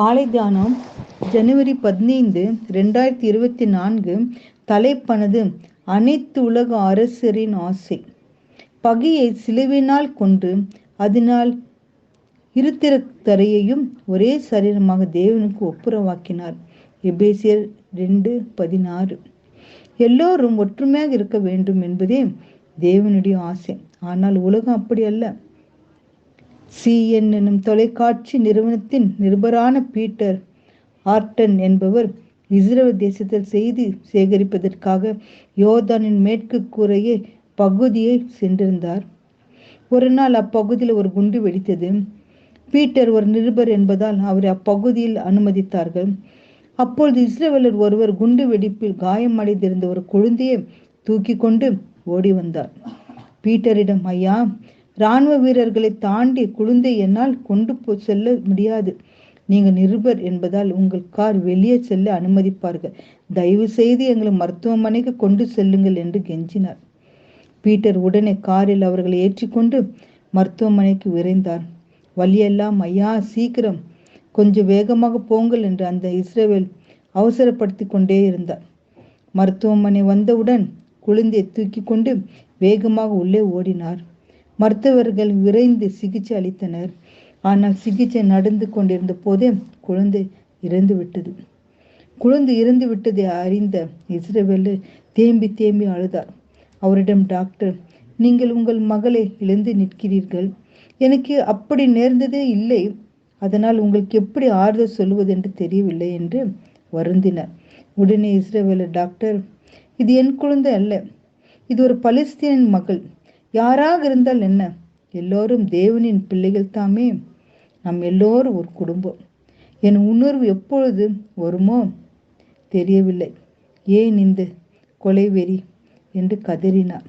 காலை தியானம் ஜனவரி பதினைந்து ரெண்டாயிரத்தி இருபத்தி நான்கு தலைப்பனது அனைத்து உலக அரசரின் ஆசை. பகையை சிலுவினால் கொண்டு அதனால் இருத்திரத்தரையையும் ஒரே சரீரமாக தேவனுக்கு ஒப்புரவாக்கினார். எபேசியர் ரெண்டு பதினாறு. எல்லோரும் ஒற்றுமையாக இருக்க வேண்டும் என்பதே தேவனுடைய ஆசை. ஆனால் உலகம் அப்படி அல்ல. சிஎன் எனும் தொலைக்காட்சி நிறுவனத்தின் நிருபரான பீட்டர் ஆர்டன் என்பவர் இஸ்ரேல் தேசத்தில் செய்தி சேகரிப்பதற்காக யோர்தானின் மேற்கு கூரையை பகுதியை சென்றிருந்தார். ஒரு நாள் அப்பகுதியில் ஒரு குண்டு வெடித்தது. பீட்டர் ஒரு நிருபர் என்பதால் அவரை அப்பகுதியில் அனுமதித்தார்கள். அப்பொழுது இஸ்ரேலர் ஒருவர் குண்டு வெடிப்பில் காயமடைந்திருந்த ஒரு குழந்தையை தூக்கி கொண்டு ஓடி வந்தார். பீட்டரிடம் ஐயா இராணுவ வீரர்களை தாண்டி குழந்தை என்னால் கொண்டு போ செல்ல முடியாது. நீங்கள் நிருபர் என்பதால் உங்கள் கார் வெளியே செல்ல அனுமதிப்பார்கள். தயவு செய்து எங்களை மருத்துவமனைக்கு கொண்டு செல்லுங்கள் என்று கெஞ்சினார். பீட்டர் உடனே காரில் அவர்களை ஏற்றிக்கொண்டு மருத்துவமனைக்கு விரைந்தார். வழியெல்லாம் ஐயா சீக்கிரம். கொஞ்சம் வேகமாக போங்கள் என்று அந்த இஸ்ரேவேல் அவசரப்படுத்தி கொண்டே இருந்தார். மருத்துவமனை வந்தவுடன் குழந்தையை தூக்கி கொண்டு வேகமாக உள்ளே ஓடினார். மருத்துவர்கள் விரைந்து சிகிச்சை அளித்தனர். ஆனால் சிகிச்சை நடந்து கொண்டிருந்த போதே குழந்தை இறந்து விட்டது. குழந்தை இறந்து விட்டதை அறிந்த இஸ்ரேவேலு தேம்பி தேம்பி அழுதார். அவரிடம் டாக்டர் நீங்கள் உங்கள் மகளை இழந்து நிற்கிறீர்கள். எனக்கு அப்படி நேர்ந்ததே இல்லை. அதனால் உங்களுக்கு எப்படி ஆறுதல் சொல்வது என்று தெரியவில்லை என்று வருந்தினார். உடனே இஸ்ரேவேல டாக்டர் இது என் குழந்தை அல்ல. இது ஒரு பலஸ்தீனின் மகள். யாராக இருந்தால் என்ன? எல்லோரும் தேவனின் பிள்ளைகள் தாமே. நம் எல்லோரும் ஒரு குடும்பம். என் உணர்வு எப்பொழுது வருமோ? தெரியவில்லை. ஏன் இந்த கொலைவெறி என்று கதறினார்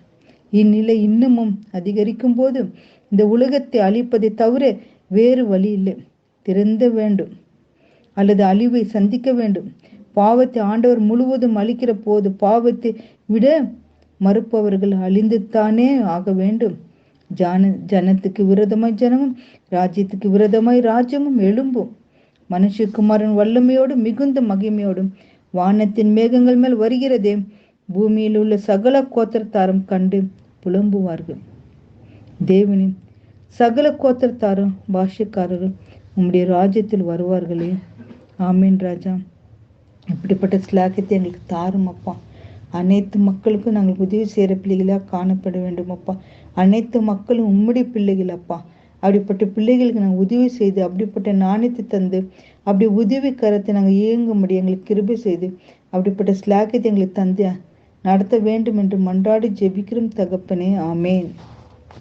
இந்நிலை இன்னமும் அதிகரிக்கும் போது இந்த உலகத்தை அழிப்பதை தவிர வேறு வழி இல்லை. திறந்த வேண்டும். அல்லது அழிவை சந்திக்க வேண்டும். பாவத்தை ஆண்டவர் முழுவதும் அழிக்கிற போது பாவத்தை விட மறுப்பவர்கள் அழிந்துத்தானே ஆக வேண்டும். ஜான ஜனத்துக்கு விரோதமாய் ஜனமும் ராஜ்யத்துக்கு விரோதமாய் ராஜ்யமும் எழும்பும். மனுஷகுமாரன் வல்லமையோடும் மிகுந்த மகிமையோடும் வானத்தின் மேகங்கள் மேல் வருகிறதே. பூமியில் உள்ள சகல கோத்திரத்தாரும் கண்டு புலம்புவார்கள். தேவனின் சகல கோத்திரத்தாரும் பாஷக்காரரும் உம்முடைய ராஜ்யத்தில் வருவார்களே. ஆமீன் ராஜா. இப்படிப்பட்ட ஸ்லாகத்தை எங்களுக்கு தாரும் அப்பா. அனைத்து மக்களுக்கும் நாங்கள் உதவி செய்கிற பிள்ளைகளாக காணப்பட வேண்டும் அப்பா. அனைத்து மக்களும் உம்முடைய பிள்ளைகள் அப்பா. அப்படிப்பட்ட பிள்ளைகளுக்கு நாங்கள் உதவி செய்து அப்படிப்பட்ட நாணயத்தை தந்து அப்படி உதவி கரத்தை நாங்கள் இயங்க முடியும் எங்களுக்கு கிருபை செய்து அப்படிப்பட்ட ஸ்லாக்கத்தை எங்களுக்கு தந்து நடத்த வேண்டும் என்று மன்றாடி ஜெபிக்கிறோம் தகப்பனே. ஆமேன்.